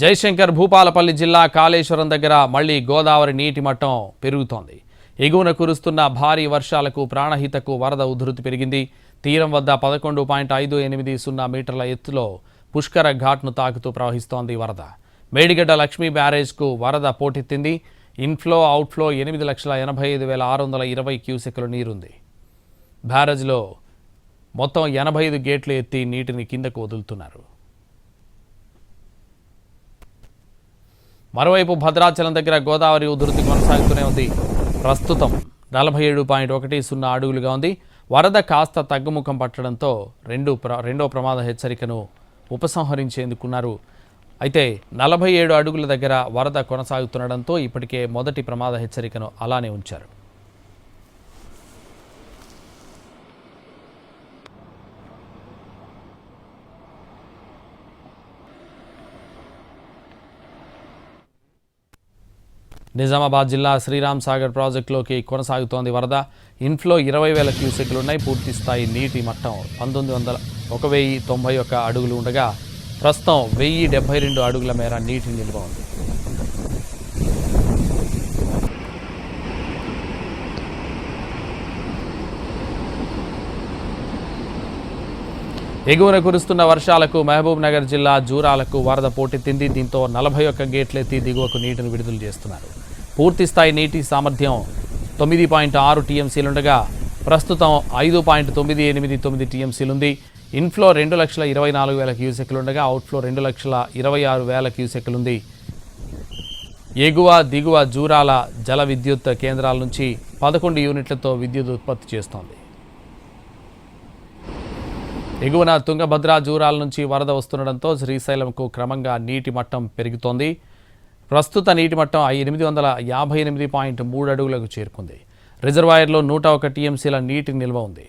జయశంకర్ భూపాలపల్లి జిల్లా కాళేశ్వరం దగ్గర మళ్ళీ గోదావరి నీటి మట్టం పెరుగుతోంది. ఎగువన కురుస్తున్న భారీ వర్షాలకు ప్రాణహితకు వరద ఉధృతి పెరిగింది. తీరం వద్ద పదకొండు పాయింట్ ఐదు ఎనిమిది సున్నా మీటర్ల ఎత్తులో పుష్కర ఘాట్ను తాకుతూ ప్రవహిస్తోంది వరద. మేడిగడ్డ లక్ష్మీ బ్యారేజ్కు వరద పోటెత్తింది. ఇన్ఫ్లో అవుట్ఫ్లో ఎనిమిది లక్షల ఎనభై ఐదు వేల ఆరు వందల ఇరవై క్యూసెక్ల నీరుంది. బ్యారేజ్లో మొత్తం ఎనభై ఐదు గేట్లు ఎత్తి నీటిని కిందకు వదులుతున్నారు. మరోవైపు భద్రాచలం దగ్గర గోదావరి ఉధృతి కొనసాగుతూనే ఉంది. ప్రస్తుతం నలభై ఏడు పాయింట్ ఒకటి సున్నా అడుగులుగా ఉంది. వరద కాస్త తగ్గుముఖం పట్టడంతో రెండు ప్ర రెండో ప్రమాద హెచ్చరికను ఉపసంహరించేందుకున్నారు. అయితే నలభై ఏడు అడుగుల దగ్గర వరద కొనసాగుతుండడంతో ఇప్పటికే మొదటి ప్రమాద హెచ్చరికను అలానే ఉంచారు. నిజామాబాద్ జిల్లా శ్రీరామ్ సాగర్ ప్రాజెక్టులోకి కొనసాగుతోంది వరద. ఇన్ఫ్లో ఇరవై వేల క్యూసెక్లు ఉన్నాయి. పూర్తి స్థాయి నీటి మట్టం పంతొమ్మిది వందల ఒక వెయ్యి తొంభై ఒక్క అడుగులు ఉండగా ప్రస్తుతం వెయ్యి డెబ్బై రెండు అడుగుల మేర నీటి నిల్వ ఉంది. ఎగువన కురుస్తున్న వర్షాలకు మహబూబ్ నగర్ జిల్లా జూరాలకు వరద పోటెత్తింది దీంతో నలభై ఒక్క గేట్లెత్తి దిగువకు నీటిని విడుదల చేస్తున్నారు. పూర్తి స్థాయి నీటి సామర్థ్యం తొమ్మిది పాయింట్ ఆరు టీఎంసీలుండగా ప్రస్తుతం ఐదు పాయింట్ తొమ్మిది ఎనిమిది తొమ్మిది టీఎంసీలుంది. ఇన్ఫ్లో రెండు లక్షల ఇరవై నాలుగు వేల క్యూసెక్లుండగా అవుట్ఫ్లో రెండు లక్షల ఇరవై ఆరు వేల క్యూసెక్లుంది. ఎగువ దిగువ జూరాల జల విద్యుత్ కేంద్రాల నుంచి పదకొండు యూనిట్లతో విద్యుత్ ఉత్పత్తి చేస్తోంది. ఎగువన తుంగభద్ర జూరాల నుంచి వరద వస్తుండడంతో శ్రీశైలంకు క్రమంగా నీటి మట్టం పెరుగుతోంది. ప్రస్తుత నీటి మట్టం ఎనిమిది వందల యాభై ఎనిమిది పాయింట్ మూడు అడుగులకు చేరుకుంది. రిజర్వాయర్లో నూట ఒక టీఎంసీల నీటి నిల్వ ఉంది.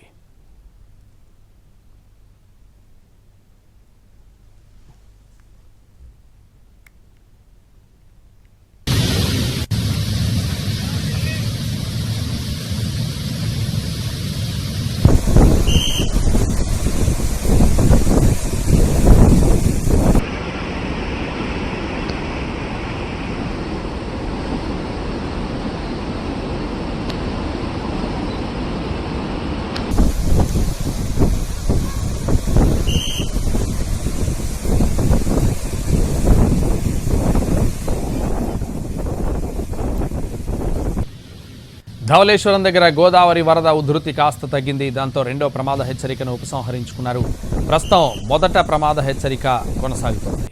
ధవళేశ్వరం దగ్గర గోదావరి వరద ఉధృతి కాస్త తగ్గింది. దాంతో రెండో ప్రమాద హెచ్చరికను ఉపసంహరించుకున్నారు. ప్రస్తుతం మొదట ప్రమాద హెచ్చరిక కొనసాగుతుంది.